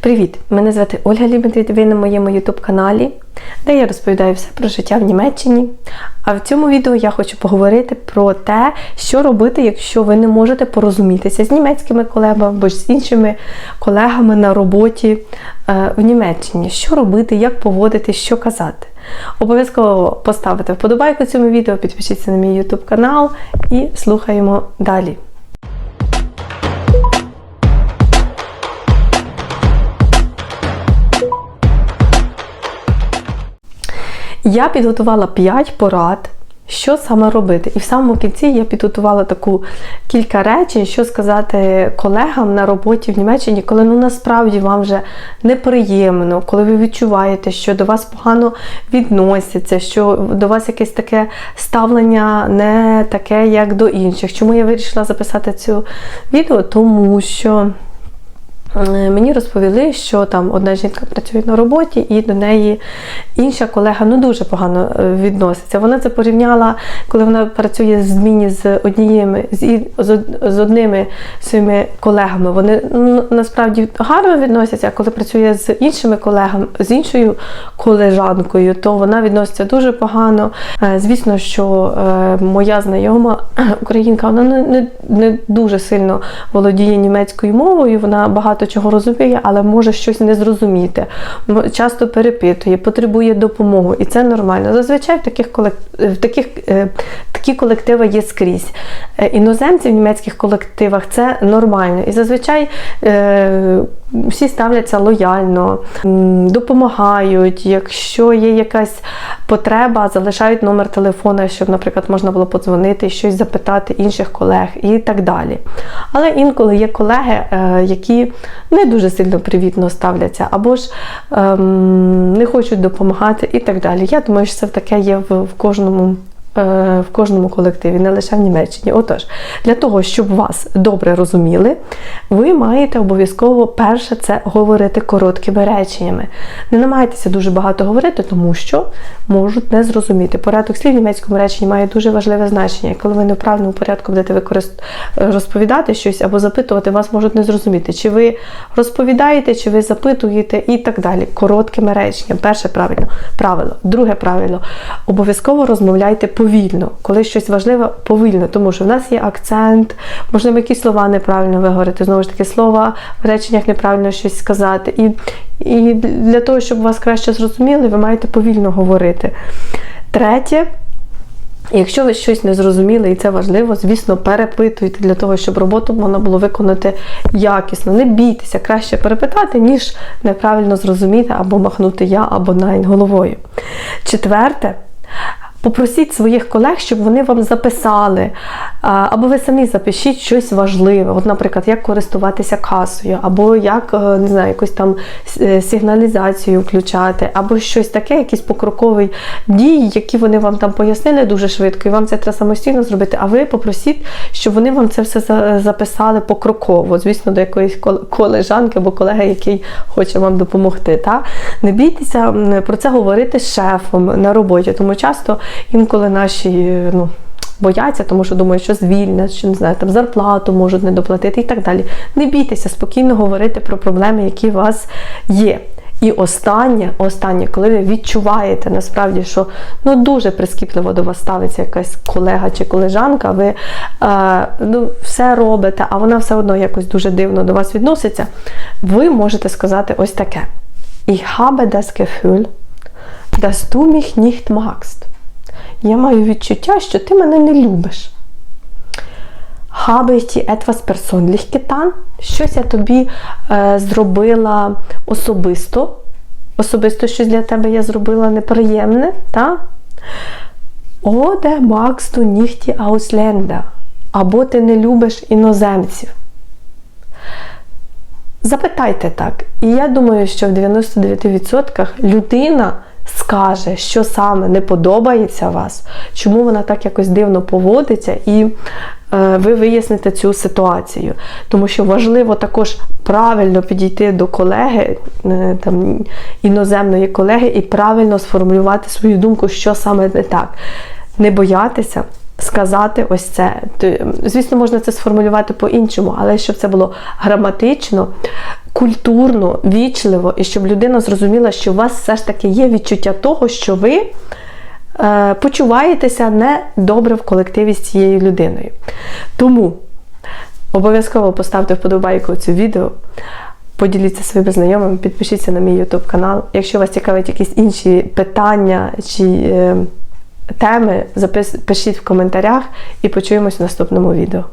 Привіт! Мене звати Ольга Лібентріт, ви на моєму YouTube каналі, де я розповідаю все про життя в Німеччині. А в цьому відео я хочу поговорити про те, що робити, якщо ви не можете порозумітися з німецькими колегами або ж з іншими колегами на роботі е, в Німеччині. Що робити, як поводити, що казати. Обов'язково поставте вподобайку цьому відео, підпишіться на мій YouTube канал і слухаємо далі. Я підготувала 5 порад, що саме робити. І в самому кінці я підготувала таку кілька речень, що сказати колегам на роботі в Німеччині, коли ну насправді вам вже неприємно, коли ви відчуваєте, що до вас погано відносяться, що до вас якесь таке ставлення не таке, як до інших. Чому я вирішила записати цю відео? Тому що. Е, Мені розповіли, що там одна жінка працює на роботі, і до неї інша колега ну дуже погано е, відноситься. Вона це порівняла, коли вона працює в зміні з однією з, з одними своїми колегами. Вони ну, насправді гарно відносяться, а коли працює з іншими колегами, з іншою колежанкою, то вона відноситься дуже погано. Е, Звісно, що е, моя знайома українка, вона не, не, не дуже сильно володіє німецькою мовою, вона багато чого розуміє, але може щось не зрозуміти. Часто перепитує, потребує допомоги, і це нормально. Зазвичай в таких в таких е, такі колективи є скрізь. Е, Іноземці в німецьких колективах це нормально. І зазвичай е, всі ставляться лояльно, допомагають. Якщо є якась потреба, залишають номер телефона, щоб, наприклад, можна було подзвонити, щось запитати інших колег і так далі. Але інколи є колеги, е, які не дуже сильно привітно ставляться, або ж ем, не хочуть допомагати і так далі. Я думаю, що це таке є в, в кожному. Е, В кожному колективі, не лише в Німеччині. Отож, для того, щоб вас добре розуміли, ви маєте обов'язково перше це говорити короткими реченнями. Не намагайтеся дуже багато говорити, тому що можуть не зрозуміти. Порядок слів в німецькому реченні має дуже важливе значення. Коли ви не в правильному порядку будете використ... розповідати щось або запитувати, вас можуть не зрозуміти, чи ви розповідаєте, чи ви запитуєте і так далі. Короткими реченнями. Перше правильно правило. Друге правило. Обов'язково розмовляйте повільно. Коли щось важливе, повільно, тому що в нас є акцент, можливо, якісь слова неправильно виговорити. Знову ж таки, слова в реченнях неправильно щось сказати. І, і для того, щоб вас краще зрозуміли, ви маєте повільно говорити. Третє. Якщо ви щось не зрозуміли і це важливо, звісно, перепитуйте для того, щоб роботу можна було виконати якісно. Не бійтеся, краще перепитати, ніж неправильно зрозуміти або махнути я, або найн головою. Четверте. Попросіть своїх колег, щоб вони вам записали, або ви самі запишіть щось важливе. От, наприклад, як користуватися касою, або як е, не знаю, якусь там е, сигналізацію включати, або щось таке, якісь покрокові дії, які вони вам там пояснили дуже швидко, і вам це треба самостійно зробити. А ви попросіть, щоб вони вам це все записали покроково, звісно, до якоїсь кол- колежанки або колеги, який хоче вам допомогти. Та? Не бійтеся про це говорити з шефом на роботі, тому часто інколи наші. ну, Бояться, тому що думають, що звільнять, що не знаю, там зарплату можуть не доплатити і так далі. Не бійтеся, спокійно говорити про проблеми, які у вас є. І останнє, останнє, коли ви відчуваєте насправді, що ну дуже прискіпливо до вас ставиться якась колега чи колежанка, ви е, ну, все робите, а вона все одно якось дуже дивно до вас відноситься, ви можете сказати ось таке: Ich habe das Gefühl, dass du mich nicht magst. Я маю відчуття, що ти мене не любиш. Habe ich dir etwas persönlich getan? Щось я тобі е, зробила особисто. Особисто щось для тебе я зробила неприємне, так? Oder magst du nicht die Ausländer? Або ти не любиш іноземців. Запитайте так. І я думаю, що в 99% людина скаже, що саме не подобається вас, чому вона так якось дивно поводиться, і е, ви виясните цю ситуацію. Тому що важливо також правильно підійти до колеги, е, там, іноземної колеги, і правильно сформулювати свою думку, що саме не так. Не боятися сказати ось це. Звісно, можна це сформулювати по-іншому, але щоб це було граматично, культурно, вічливо, і щоб людина зрозуміла, що у вас все ж таки є відчуття того, що ви е, почуваєтеся не добре в колективі з цією людиною. Тому обов'язково поставте вподобайку цю відео. Поділіться своїми знайомими, підпишіться на мій YouTube канал. Якщо вас цікавить якісь інші питання чи е, теми, запис, пишіть в коментарях і почуємось в наступному відео.